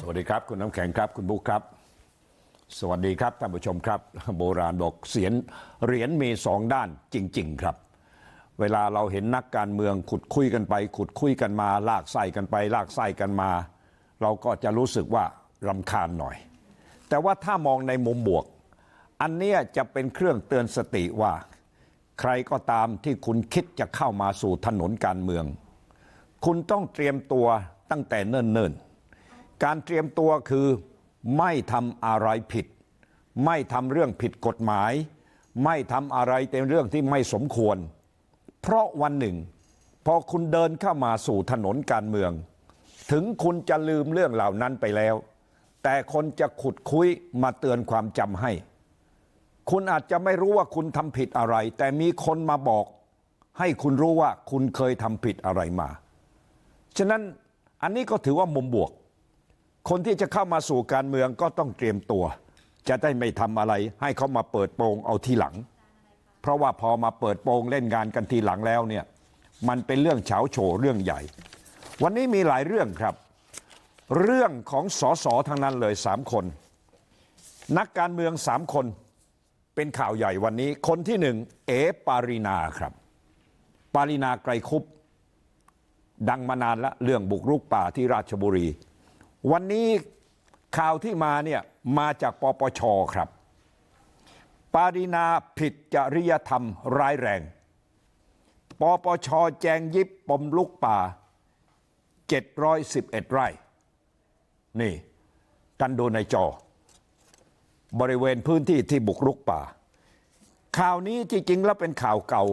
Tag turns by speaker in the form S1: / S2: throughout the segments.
S1: สวัสดีครับ คุณน้ำแข็งครับคุณบุ๊คครับ สวัสดีครับท่านผู้ชมครับ โบราณบอกเสียนเหรียญมีสองด้านจริง ๆ ครับ เวลาเราเห็นนักการเมืองขุดคุยกันไป ขุดคุยกันมา ลากไส้กันไป ลากไส้กันมา เราก็จะรู้สึกว่ารำคาญหน่อย แต่ว่าถ้ามองในมุมบวก อันนี้จะเป็นเครื่องเตือนสติว่า ใครก็ตามที่คุณคิดจะเข้ามาสู่ถนนการเมือง คุณต้องเตรียมตัวตั้งแต่เนิ่นๆ เตรียมตัวคือไม่ทำอะไรผิดไม่ทำเรื่องผิดกฎหมายไม่ทำอะไรเป็นเรื่องที่ไม่สมควร เพราะวันหนึ่ง พอคุณเดินเข้ามาสู่ถนนการเมือง ถึงคุณจะลืมเรื่องเหล่านั้นไปแล้ว แต่คนจะขุดคุยมาเตือนความจำให้ คุณอาจจะไม่รู้ว่าคุณทำผิดอะไร แต่มีคนมาบอก ให้คุณรู้ว่าคุณเคยทำผิดอะไรมา ฉะนั้นอันนี้ก็ถือว่ามุมบวก คนที่จะเข้ามาสู่การเมืองก็ต้องเตรียมตัวจะได้ไม่ทำอะไรให้เขามาเปิดโปงเอาทีหลัง เพราะว่าพอมาเปิดโปงเล่นงานกันทีหลังแล้วเนี่ยมันเป็นเรื่องเฉาโฉเรื่องใหญ่ วันนี้มีหลายเรื่องครับ เรื่องของสอสอทั้งนั้นเลยสามคน นักการเมืองสามคนเป็นข่าวใหญ่วันนี้ คนที่หนึ่งเอปารินาครับ ปารินาไกรคุปดังมานานละเรื่องบุกรุกป่าที่ราชบุรี วันนี้ข่าวที่มาเนี่ยมาจากปปชครับ ปารินาผิดจริยธรรมร้ายแรง ปปชแจงยิบปมลุกป่า 711 ไร่ นี่ท่านดูในจอ บริเวณพื้นที่ที่บุกรุกป่า ข่าวนี้จริงๆแล้วเป็นข่าวเก่า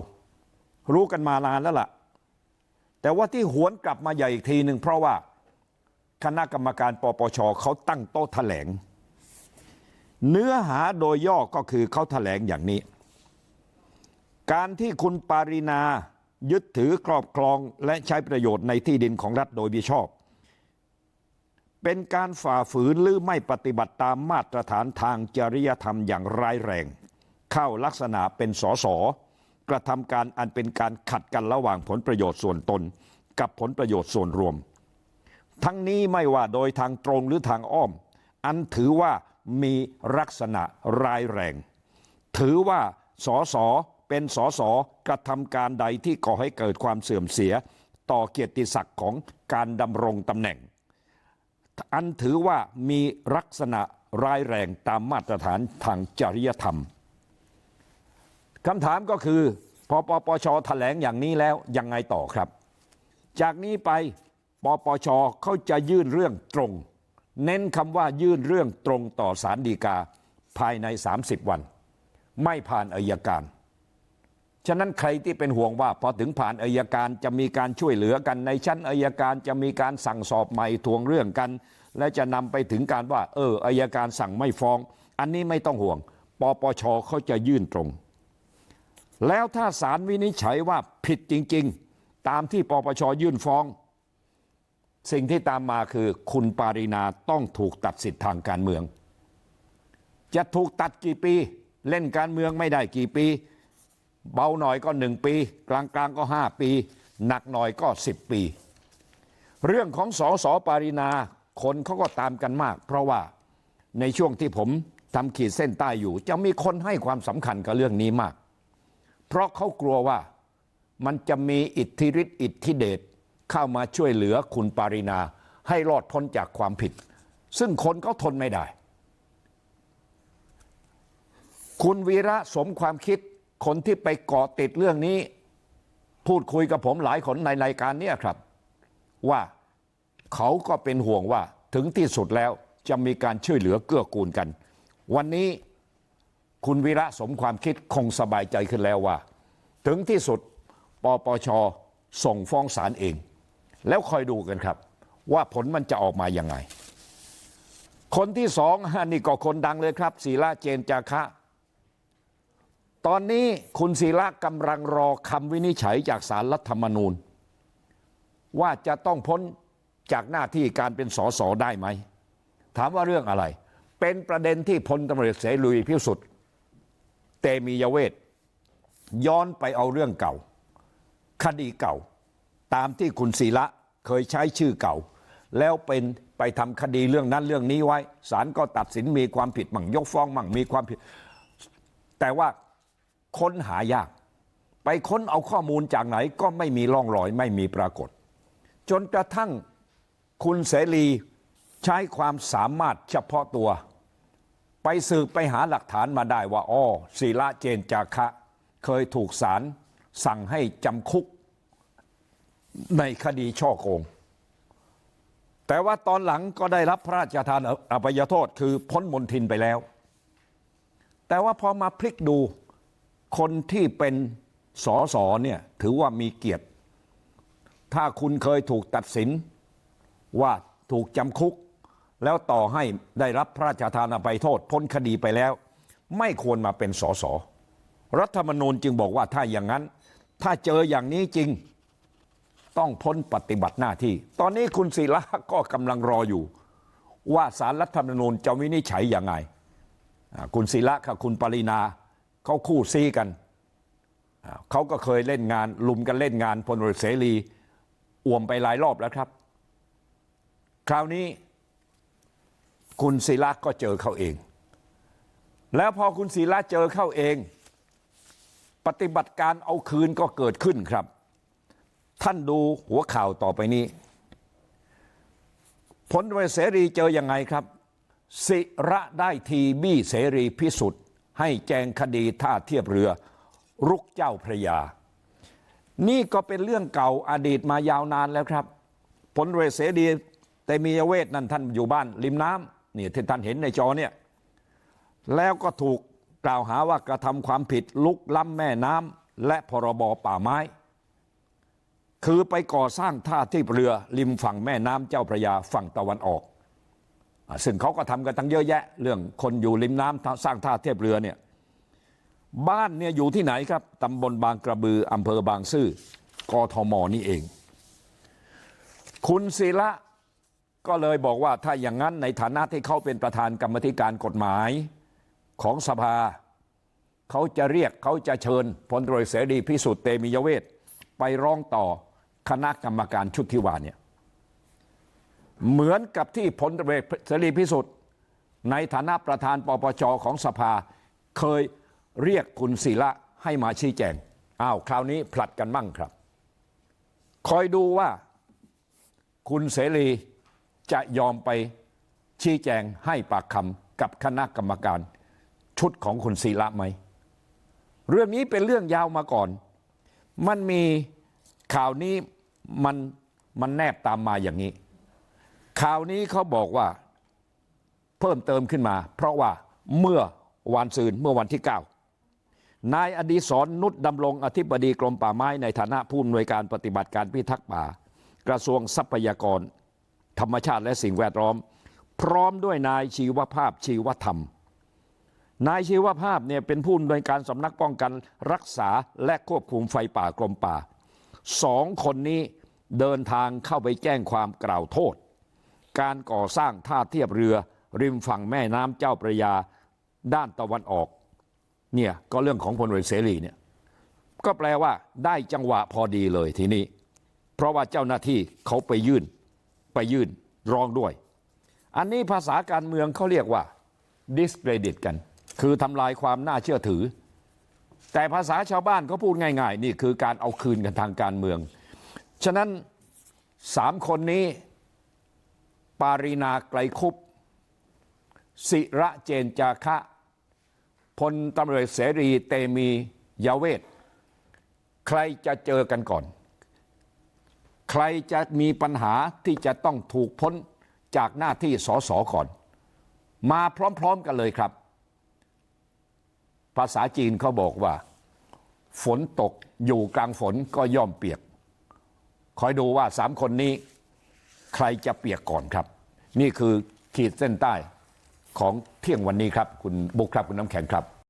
S1: รู้กันมานานแล้วล่ะ แต่ว่าที่หวนกลับมาใหญ่อีกทีหนึ่งเพราะว่า คณะกรรมการปปชเขาตั้งโต๊ะแถลงเนื้อหาโดยย่อก็คือเขาแถลงอย่างนี้ การที่คุณปารินายึดถือครอบครองและใช้ประโยชน์ในที่ดินของรัฐโดยมิชอบ เป็นการฝ่าฝืนหรือไม่ปฏิบัติตามมาตรฐานทางจริยธรรมอย่างร้ายแรง เข้าลักษณะเป็นสอสอกระทำการอันเป็นการขัดกันระหว่างผลประโยชน์ส่วนตน กับผลประโยชน์ส่วนรวม ทั้งนี้ไม่ว่าโดยทางตรงหรือทางอ้อมอันถือว่ามีลักษณะร้ายแรงถือว่าสสเป็นสสกระทำการใดที่ก่อให้เกิดความเสื่อมเสียต่อเกียรติศักดิ์ของการดำรงตำแหน่ง อันถือว่ามีลักษณะร้ายแรงตามมาตรฐานทางจริยธรรมคำถามก็คือพอปปชแถลงอย่างนี้แล้วยังไงต่อครับ จากนี้ไป ปปชเขาจะยื่นเรื่องตรงเน้นคำว่ายื่นเรื่องตรงต่อสารดีกาภายใน30วันไม่ผ่านอายการฉะนั้นใครที่เป็นห่วงว่าพอถึงผ่านอายการจะมีการช่วยเหลือกันในชั้นอายการจะมีการสั่งสอบใหม่ทวงเรื่องกัน และจะนำไปถึงการว่า เอออายการสั่งไม่ฟ้อง อันนี้ไม่ต้องห่วงปปชเขาจะยื่นตรง แล้วถ้าศาลวินิจฉัยว่าผิดจริง ๆ ตามที่ปปชยื่นฟ้อง สิ่งที่ตามมาคือคุณปารินาต้องถูกตัดสิทธิ์ทางการเมือง จะถูกตัดกี่ปี เล่นการเมืองไม่ได้กี่ปี เบาหน่อยก็หนึ่งปี กลางๆก็ห้าปี หนักหน่อยก็สิบปี เรื่องของสอสอปารินาคนเขาก็ตามกันมาก เพราะว่าในช่วงที่ผมทำขีดเส้นใต้อยู่ จะมีคนให้ความสำคัญกับเรื่องนี้มาก เพราะเขากลัวว่ามันจะมีอิทธิฤทธิ์อิทธิเดช เข้ามาช่วยเหลือคุณปารินาให้รอดพ้นจากความผิด ซึ่งคนเขาทนไม่ได้ คุณวีระสมความคิดคนที่ไปเกาะติดเรื่องนี้ พูดคุยกับผมหลายคนในรายการเนี้ครับ ว่าเขาก็เป็นห่วงว่าถึงที่สุดแล้วจะมีการช่วยเหลือเกื้อกูลกัน วันนี้คุณวีระสมความคิดคงสบายใจขึ้นแล้วว่า ถึงที่สุดปปชส่งฟ้องศาลเอง แล้วคอยดูกันครับว่าผลมันจะออกมายังไง คนที่สองนี่ก็คนดังเลยครับศิระเจนจาคะ ตอนนี้คุณศิระกำลังรอคำวินิจฉัยจากสารรัฐธรรมนูญ ว่าจะต้องพ้นจากหน้าที่การเป็นสสได้ไหม ถามว่าเรื่องอะไร เป็นประเด็นที่พลตำรวจเสรีพิสุทธิ์เตมียเวทย้อนไปเอาเรื่องเก่า คดีเก่า ตามที่คุณศิระเคยใช้ชื่อเก่าแล้วเป็นไปทำคดีเรื่องนั้นเรื่องนี้ไว้ศาลก็ตัดสินมีความผิดมั่งยกฟ้องมั่งมีความผิดแต่ว่าค้นหายาก ไปค้นเอาข้อมูลจากไหนก็ไม่มีร่องรอยไม่มีปรากฏ จนกระทั่งคุณเสรีใช้ความสามารถเฉพาะตัว ไปสืบไปหาหลักฐานมาได้ว่าอ้อศิระเจนจาคะ เคยถูกศาลสั่งให้จำคุก ในคดีช่อโกง แต่ว่าตอนหลังก็ได้รับพระราชทานอภัยโทษคือพ้นมนทินไปแล้ว แต่ว่าพอมาพลิกดูคนที่เป็นสอสอเนี่ยถือว่ามีเกียรติ ถ้าคุณเคยถูกตัดสินว่าถูกจำคุก แล้วต่อให้ได้รับพระราชทานอภัยโทษ พ้นคดีไปแล้ว ไม่ควรมาเป็นสอสอรัฐธรรมนูญจึงบอกว่าถ้าอย่างนั้น ถ้าเจออย่างนี้จริง ต้องพ้นปฏิบัติหน้าที่ ตอนนี้คุณศิระก็กำลังรออยู่ ว่าสารรัฐธรรมนูญจะวินิจฉัยยังไง คุณศิระกับคุณปรินาเขาคู่ซีกัน เขาก็เคยเล่นงาน ลุมกันเล่นงานพลเรือเสรีอ่วมไปหลายรอบแล้วครับ คราวนี้ คุณศิระก็เจอเขาเอง แล้วพอคุณศิระเจอเข้าเอง ปฏิบัติการเอาคืนก็เกิดขึ้นครับ ท่านดูหัวข่าวต่อไปนี้ผลเรือเสรีเจอยังไงครับศิระได้ทีบี้เสรีพิสุทธิ์ให้แจงคดีท่าเทียบเรือ รุกเจ้าพระยา นี่ก็เป็นเรื่องเก่าอดีตมายาวนานแล้วครับ ผลเรือเสรีแต่มียเวทนั่นท่านอยู่บ้านริมน้ำนี่ที่ท่านเห็นในจอเนี่ย แล้วก็ถูกกล่าวหาว่ากระทำความผิดลุกล้ำแม่น้ำและพรบป่าไม้ คือไปก่อสร้างท่าที่เรือริมฝั่งแม่น้ำเจ้าพระยาฝั่งตะวันออกซึ่งเขาก็ทำกันตั้งเยอะแยะ เรื่องคนอยู่ริมน้ำสร้างท่าเทียบเรือเนี่ยบ้านเนี่ยอยู่ที่ไหนครับตำบลบางกระบืออำเภอบางซื่อกทมนี่เอง คุณศิระก็เลยบอกว่าถ้าอย่างนั้นในฐานะที่เขาเป็นประธานกรรมธิการกฎหมายของสภา เขาจะเรียกเขาจะเชิญพลตรวจเสรีพิสุทธิ์เตมียเวทไปร้องต่อ คณะกรรมการชุดที่ว่าเนี่ยเหมือนกับที่พลตรวจเสรีพิสุทธิ์ในฐานะประธานปปชของสภาเคยเรียกคุณศิระให้มาชี้แจงอ้าวคราวนี้ผลัดกันมั่งครับคอยดูว่าคุณเสรีจะยอมไปชี้แจงให้ปากคำกับคณะกรรมการชุดของคุณศิระไหม เรื่องนี้เป็นเรื่องยาวมาก่อน มันมีข่าวนี้ มันมันแนบตามมาอย่างนี้ข่าวนี้เขาบอกว่าเพิ่มเติมขึ้นมา เพราะว่าเมื่อวันซืนเมื่อวันที่9นายอดีศรนุชดำรงอธิบดีกรมป่าไม้ในฐานะผู้อำนวยการปฏิบัติการพิทักษ์ป่า กระทรวงทรัพยากร ธรรมชาติและสิ่งแวดล้อม พร้อมด้วยนายชีวภาพชีวธรรม นายชีวภาพเนี่ยเป็นผู้อำนวยการสำนักป้องกันรักษาและควบคุมไฟป่ากรมป่าสองคนนี้ เดินทางเข้าไปแจ้งความกล่าวโทษการก่อสร้างท่าเทียบเรือริมฝั่งแม่น้ำเจ้าพระยาด้านตะวันออกเนี่ยก็เรื่องของพลเอกเสรีเนี่ยก็แปลว่าได้จังหวะพอดีเลยทีนี้ เพราะว่าเจ้าหน้าที่เขาไปยื่นไปยื่นร้องด้วย อันนี้ภาษาการเมืองเขาเรียกว่า discredit กัน คือทำลายความน่าเชื่อถือ แต่ภาษาชาวบ้านเขาพูดง่าย ๆ นี่คือการเอาคืนกันทางการเมือง ฉะนั้นสามคนนี้ปารีนาไกลคุปศิระเจนจาคะพลตำรวจเสรีเตมียาเวทใครจะเจอกันก่อน ใครจะมีปัญหาที่จะต้องถูกพ้นจากหน้าที่สสก่อน มาพร้อมๆกันเลยครับ ภาษาจีนเขาบอกว่า ฝนตกอยู่กลางฝนก็ย่อมเปียก ดูว่าสามคนนี้ใครจะเปียกก่อนครับ นี่คือขีดเส้นใต้ของเที่ยงวันนี้ครับคุณบุ๊คครับคุณน้ำแข็งครับ